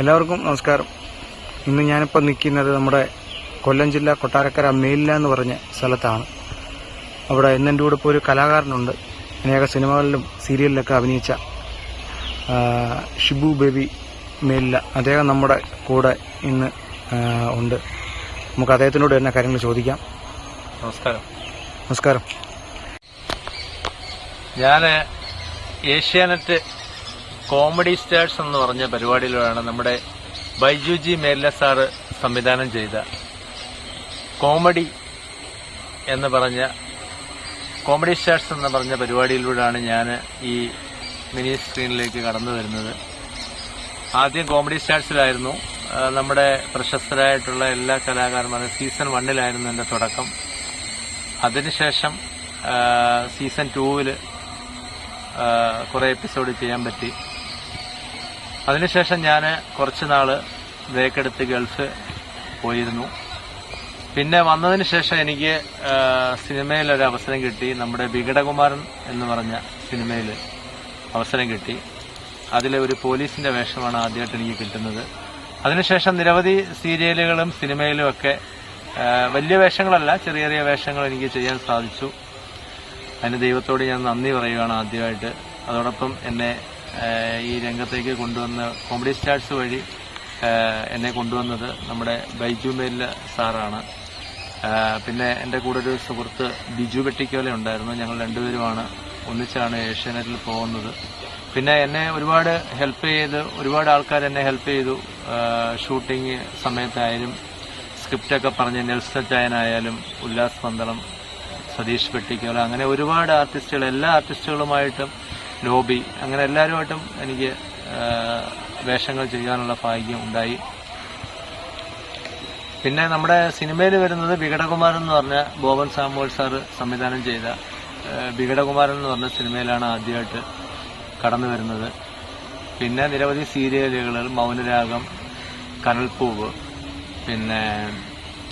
എല്ലാവർക്കും നമസ്കാരം. ഇന്ന് ഞാനിപ്പോൾ നിൽക്കുന്നത് നമ്മുടെ കൊല്ലം ജില്ല കൊട്ടാരക്കര മേലില എന്ന് പറഞ്ഞ സ്ഥലത്താണ്. അവിടെ എന്നെന്റെ കൂടെ ഇപ്പോൾ ഒരു കലാകാരനുണ്ട്. അനേക സിനിമകളിലും സീരിയലിലൊക്കെ അഭിനയിച്ച ഷിബു ബേബി മേലില. അദ്ദേഹം നമ്മുടെ കൂടെ ഇന്ന് ഉണ്ട്. നമുക്ക് അദ്ദേഹത്തിനോട് തന്നെ കാര്യങ്ങൾ ചോദിക്കാം. നമസ്കാരം. നമസ്കാരം. ഞാൻ ഏഷ്യാനെറ്റ് കോമഡി സ്റ്റാർസ് എന്ന് പറഞ്ഞ പരിപാടിയിലൂടെയാണ് നമ്മുടെ ബൈജു ജി മേല്ല സാറ് സംവിധാനം ചെയ്ത കോമഡി എന്ന് പറഞ്ഞ കോമഡി സ്റ്റാർസ് എന്ന് പറഞ്ഞ പരിപാടിയിലൂടെയാണ് ഞാൻ ഈ മിനി സ്ക്രീനിലേക്ക് കടന്നു വരുന്നത്. ആദ്യം കോമഡി സ്റ്റാർസിലായിരുന്നു നമ്മുടെ പ്രശസ്തരായിട്ടുള്ള എല്ലാ കലാകാരന്മാരും സീസൺ വണ്ണിലായിരുന്നു എന്റെ തുടക്കം. അതിനുശേഷം സീസൺ ടൂവിൽ കുറേ എപ്പിസോഡ് ചെയ്യാൻ പറ്റി. അതിനുശേഷം ഞാൻ കുറച്ച് നാൾ ബ്രേക്ക് എടുത്ത് ഗൾഫ് പോയിരുന്നു. പിന്നെ വന്നതിന് ശേഷം എനിക്ക് സിനിമയിൽ ഒരു അവസരം കിട്ടി. നമ്മുടെ വികടകുമാരൻ എന്ന് പറഞ്ഞ സിനിമയിൽ അവസരം കിട്ടി. അതിലെ ഒരു പോലീസിന്റെ വേഷമാണ് ആദ്യമായിട്ട് എനിക്ക് കിട്ടുന്നത്. അതിനുശേഷം നിരവധി സീരിയലുകളും സിനിമയിലും ഒക്കെ വലിയ വേഷങ്ങളല്ല ചെറിയ ചെറിയ വേഷങ്ങൾ എനിക്ക് ചെയ്യാൻ സാധിച്ചു. അതിന് ദൈവത്തോട് ഞാൻ നന്ദി പറയുകയാണ് ആദ്യമായിട്ട്. അതോടൊപ്പം എന്നെ ഈ രംഗത്തേക്ക് കൊണ്ടുവന്ന കോമഡി സ്റ്റാർസ് വഴി എന്നെ കൊണ്ടുവന്നത് നമ്മുടെ ബൈജു മേല്ല സാറാണ്. പിന്നെ എന്റെ കൂടെ ഒരു സുഹൃത്ത് ബിജു വെട്ടിക്കോല ഉണ്ടായിരുന്നു. ഞങ്ങൾ രണ്ടുപേരുമാണ് ഒന്നിച്ചാണ് ഏഷ്യാനെറ്റിൽ പോകുന്നത്. പിന്നെ എന്നെ ഒരുപാട് ഹെൽപ്പ് ചെയ്ത് ഒരുപാട് ആൾക്കാർ എന്നെ ഹെൽപ്പ് ചെയ്തു. ഷൂട്ടിംഗ് സമയത്തായാലും സ്ക്രിപ്റ്റൊക്കെ പറഞ്ഞ് നെൽസ ചായനായാലും ഉല്ലാസ് പന്തളം സതീഷ് പെട്ടിക്കോല അങ്ങനെ ഒരുപാട് ആർട്ടിസ്റ്റുകൾ എല്ലാ ആർട്ടിസ്റ്റുകളുമായിട്ടും ലോബി അങ്ങനെ എല്ലാവരുമായിട്ടും എനിക്ക് വേഷങ്ങൾ ചെയ്യാനുള്ള ഭാഗ്യം ഉണ്ടായി. പിന്നെ നമ്മുടെ സിനിമയിൽ വരുന്നത് വികടകുമാരൻ എന്ന് പറഞ്ഞ ബോബൻ സാമുവൽ സാർ സംവിധാനം ചെയ്ത വികടകുമാരൻ എന്ന് പറഞ്ഞ സിനിമയിലാണ് ആദ്യമായിട്ട് കടന്നു വരുന്നത്. പിന്നെ നിരവധി സീരിയലുകൾ മൗനരാഗം കനൽപ്പൂവ് പിന്നെ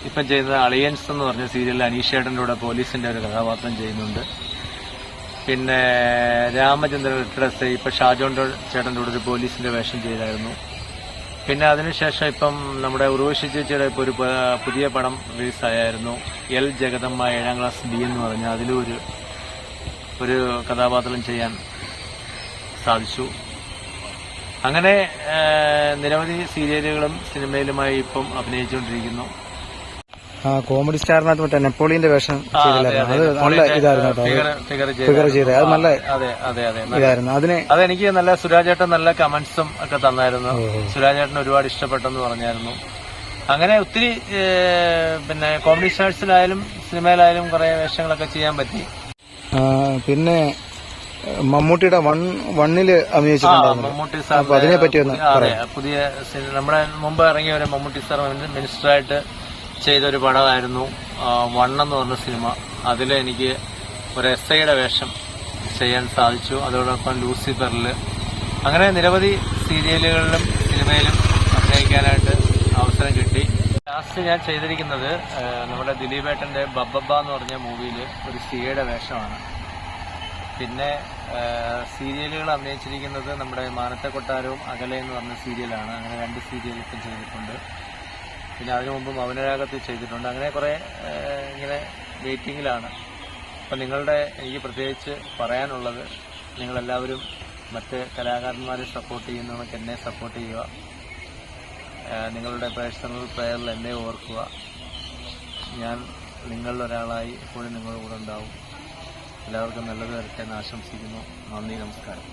ഇപ്പം ചെയ്യുന്നത് അളിയൻസ് എന്ന് പറഞ്ഞ സീരിയലിൽ അനീഷേട്ടന്റെ കൂടെ പോലീസിന്റെ ഒരു കഥാപാത്രം ചെയ്യുന്നുണ്ട്. പിന്നെ രാമചന്ദ്രൻ ഡ്രസ് ഇപ്പൊ ഷാജോൺ ചേട്ടന്റെ കൂടെ ഒരു പോലീസിന്റെ വേഷം ചെയ്തായിരുന്നു. പിന്നെ അതിനുശേഷം ഇപ്പം നമ്മുടെ ഉർവശി ചേച്ചിയുടെ ഇപ്പോൾ ഒരു പുതിയ പടം റിലീസായായിരുന്നു. എൽ ജഗദമ്മ ഏഴാം ക്ലാസ് ബി എന്ന് പറഞ്ഞ അതിലും ഒരു ഒരു കഥാപാത്രം ചെയ്യാൻ സാധിച്ചു. അങ്ങനെ നിരവധി സീരിയലുകളും സിനിമയിലുമായി ഇപ്പം അഭിനയിച്ചുകൊണ്ടിരിക്കുന്നു. കോമഡി സ്റ്റാറിനകത്ത് മറ്റേ നെപ്പോളിയന്റെ വേഷം അതെ, നല്ല ഇതായിരുന്നു ഫിഗർ ഫിഗർ അത് നല്ല ഇതായിരുന്നു. അതിന് അതെനിക്ക് നല്ല സുരാജേട്ടൻ നല്ല കമന്റ്സും ഒക്കെ തന്നായിരുന്നു. സുരാജേട്ടൻ ഒരുപാട് ഇഷ്ടപ്പെട്ടെന്ന് പറഞ്ഞായിരുന്നു. അങ്ങനെ ഒത്തിരി പിന്നെ കോമഡി സ്റ്റാർസിലായാലും സിനിമയിലായാലും കുറെ വേഷങ്ങളൊക്കെ ചെയ്യാൻ പറ്റി. പിന്നെ മമ്മൂട്ടിയുടെ വൺ വണ്ണിൽ അഭിനയിച്ചിട്ടുണ്ടായിരുന്നു. മമ്മൂട്ടി സാർ അതിനെ പറ്റി ഒന്ന് പുതിയ നമ്മുടെ മുമ്പ് ഇറങ്ങിയ ഒരു മമ്മൂട്ടി സാർ മിനിസ്റ്ററായിട്ട് ചെയ്ത ഒരു പടമായിരുന്നു വൺ എന്ന് പറഞ്ഞ സിനിമ. അതിൽ എനിക്ക് ഒരു എസ് ഐയുടെ വേഷം ചെയ്യാൻ സാധിച്ചു. അതോടൊപ്പം ലൂസിഫറിൽ അങ്ങനെ നിരവധി സീരിയലുകളിലും സിനിമയിലും അഭിനയിക്കാനായിട്ട് അവസരം കിട്ടി. ലാസ്റ്റ് ഞാൻ ചെയ്തിരിക്കുന്നത് നമ്മുടെ ദിലീപേട്ടന്റെ ബബ്ബബ എന്ന് പറഞ്ഞ മൂവിയിൽ ഒരു സിയുടെ വേഷമാണ്. പിന്നെ സീരിയലുകൾ അഭിനയിച്ചിരിക്കുന്നത് നമ്മുടെ മാനത്തെ കൊട്ടാരവും അകലെ എന്ന് പറഞ്ഞ സീരിയലാണ്. അങ്ങനെ രണ്ട് ഇപ്പം ചെയ്തിട്ടുണ്ട്. പിന്നെ അതിനു മുമ്പ് മൗനരാഗത്തിൽ ചെയ്തിട്ടുണ്ട്. അങ്ങനെ കുറേ ഇങ്ങനെ വെയിറ്റിങ്ങിലാണ്. അപ്പം നിങ്ങളുടെ എനിക്ക് പ്രത്യേകിച്ച് പറയാനുള്ളത് നിങ്ങളെല്ലാവരും മറ്റ് കലാകാരന്മാരെ സപ്പോർട്ട് ചെയ്യുന്നവർക്ക് എന്നെ സപ്പോർട്ട് ചെയ്യുക. നിങ്ങളുടെ പേഴ്സണൽ പ്രയറിൽ എന്നെ ഓർക്കുക. ഞാൻ നിങ്ങളിൽ ഒരാളായി എപ്പോഴും നിങ്ങളുടെ കൂടെ ഉണ്ടാവും. എല്ലാവർക്കും നല്ലത് വരട്ടെ എന്ന് ആശംസിക്കുന്നു. നന്ദി നമസ്കാരം.